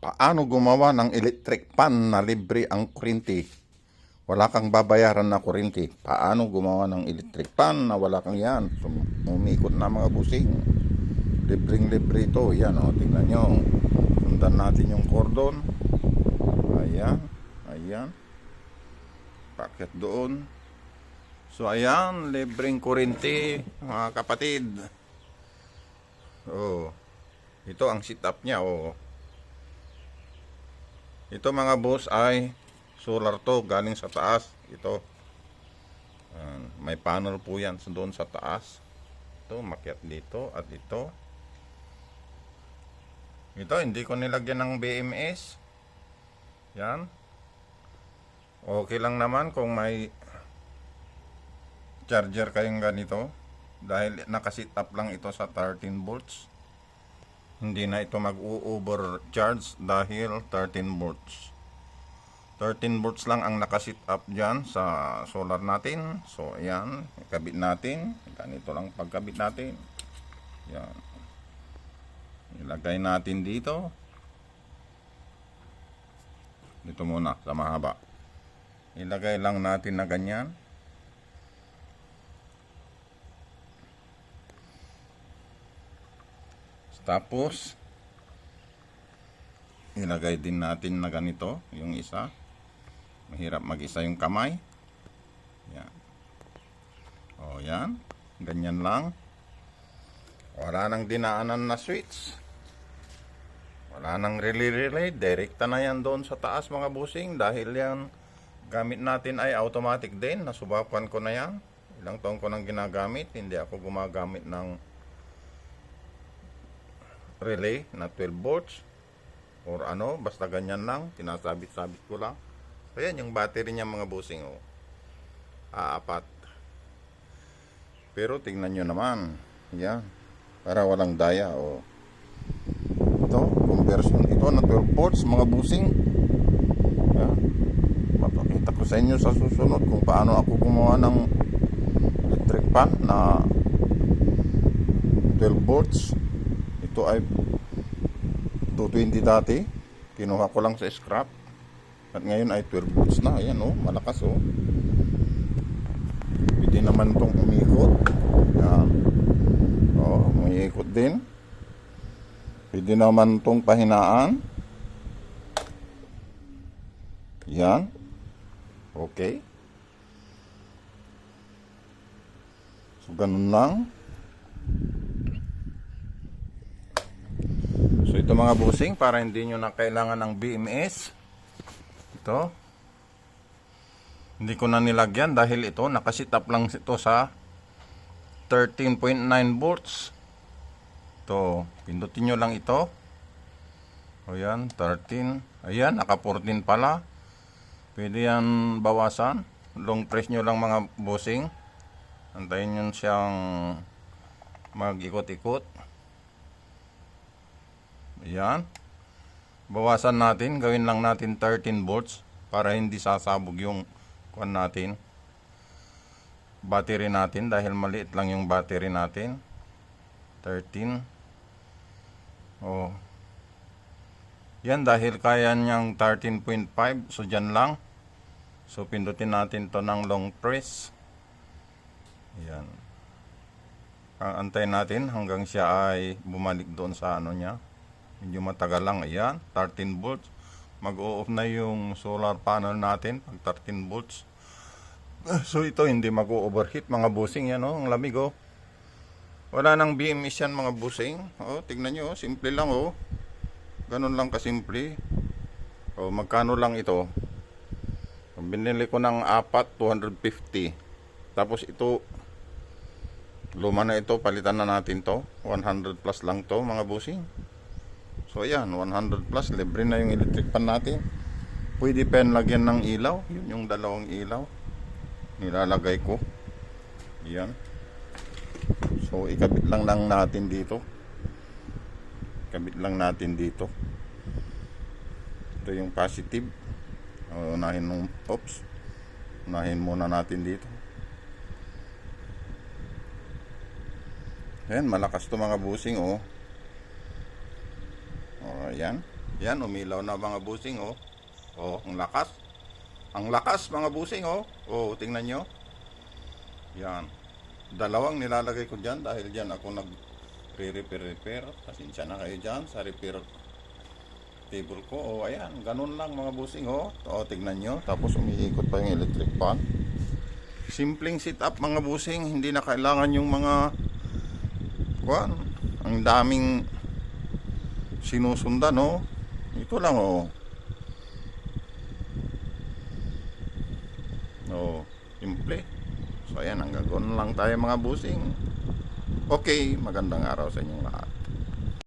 Paano gumawa ng electric pan na libre ang kurinti? Wala kang babayaran na kurinti. Paano gumawa ng electric pan na wala kang yan? Umikot na mga busing. Libreng libre ito. Yan o, tingnan nyo. Sundan natin yung cordon. Ayan. Ayan. Paket doon. So ayan, libreng kurinti mga kapatid. Oh. Ito ang setup niya, oh. Ito mga boss ay solar to galing sa taas. Ito. Ayan, may panel po yan sa- doon sa taas. Ito, makyat dito at ito. Ito, hindi ko nilagyan ng BMS. Yan. Okay lang naman kung may charger kayong ganito. Dahil nakasit up lang ito sa 13 volts hindi na ito mag-overcharge dahil 13 volts. 13 volts lang ang nakasit up dyan sa solar natin. So ayan ikabit natin. Ganito lang pagkabit natin. Yan ilagay natin dito. Dito muna sa mahaba. Ilagay lang natin na ganyan Tapos, ilagay din natin na ganito, yung isa. Mahirap mag-isa yung kamay. Yan. O, yan. Ganyan lang. Wala nang dinaanan na switch. Wala nang relay-relay. Direkta na yan doon sa taas mga busing. Dahil yan, gamit natin ay automatic din. Nasubakan ko na yan. Ilang taon ko nang ginagamit. Hindi ako gumagamit ng relay na 12 volts or ano, basta ganyan lang, tinasabit-sabit ko lang. So yan, yung battery niya mga busing, oh. Aapat. Pero tingnan nyo naman, yan, para walang daya, oh. Ito, conversion ito na 12 volts mga busing. Yan. Mapakita ko sa inyo sa susunod kung paano ako gumawa ng electric pan na 12 volts ito ay 220 dati. Kinuha ko lang sa scrap. At ngayon ay 12 volts na. Ayan oh malakas oh. Pwede naman itong umikot yan oh umiikot din. Pwede naman itong pahinaan. Yan okay. So ganun lang So ito mga busing para hindi nyo na kailangan ng BMS. Ito. Hindi ko na nilagyan dahil ito nakasit up lang ito sa 13.9 volts. Ito, pindutin nyo lang ito. O yan, 13. Ayan, naka 14 pala. Pwede yan bawasan. Long press nyo lang mga busing. Antayin nyo siyang mag-ikot-ikot. Ayan. Bawasan natin. Gawin lang natin 13 volts para hindi sasabog yung kwan natin. Battery natin dahil maliit lang yung battery natin. 13. Oh. Yan dahil kaya niyang 13.5. So dyan lang. So pindutin natin to ng long press. Yan. Ang natin hanggang siya ay bumalik doon sa ano niya. Medyo matagal lang. Ayan, 13 volts. Mag-o-off na yung solar panel natin pag 13 volts. So ito hindi mag-overheat mga busing yan oh, ang lamig oh. Wala nang BMS yan mga busing. Oh, tignan nyo, oh, simple lang oh. Ganun lang kasimple. Oh, magkano lang ito? Binili ko ng apat, 250. Tapos ito, luma na ito, palitan na natin to. 100 plus lang to mga busing. So ayan, 100 plus, libre na yung electric pan natin. Pwede pa yan lagyan ng ilaw. Yun yung dalawang ilaw. Nilalagay ko. Yan. So ikabit lang lang natin dito. Ikabit lang natin dito. Ito yung positive. Unahin nung oops. Unahin muna natin dito. Ayan, malakas to mga busing oh. Ayan. Yan, umilaw na mga busing, oh. Oh, ang lakas. Ang lakas, mga busing, oh. Oh, tingnan nyo. Yan. Dalawang nilalagay ko dyan dahil dyan ako nag re-repair-repair. Pasensya na kayo dyan sa repair table ko. Oh, ayan. Ganun lang mga busing, oh. Oh, tingnan nyo. Tapos umiikot pa yung electric fan. Simpleng setup mga busing. Hindi na kailangan yung mga kuan. Ang daming sinusundan, oh. Ito lang, oh. Oh, simple. So, ayan, hanggang doon lang tayo mga busing. Okay, magandang araw sa inyong lahat.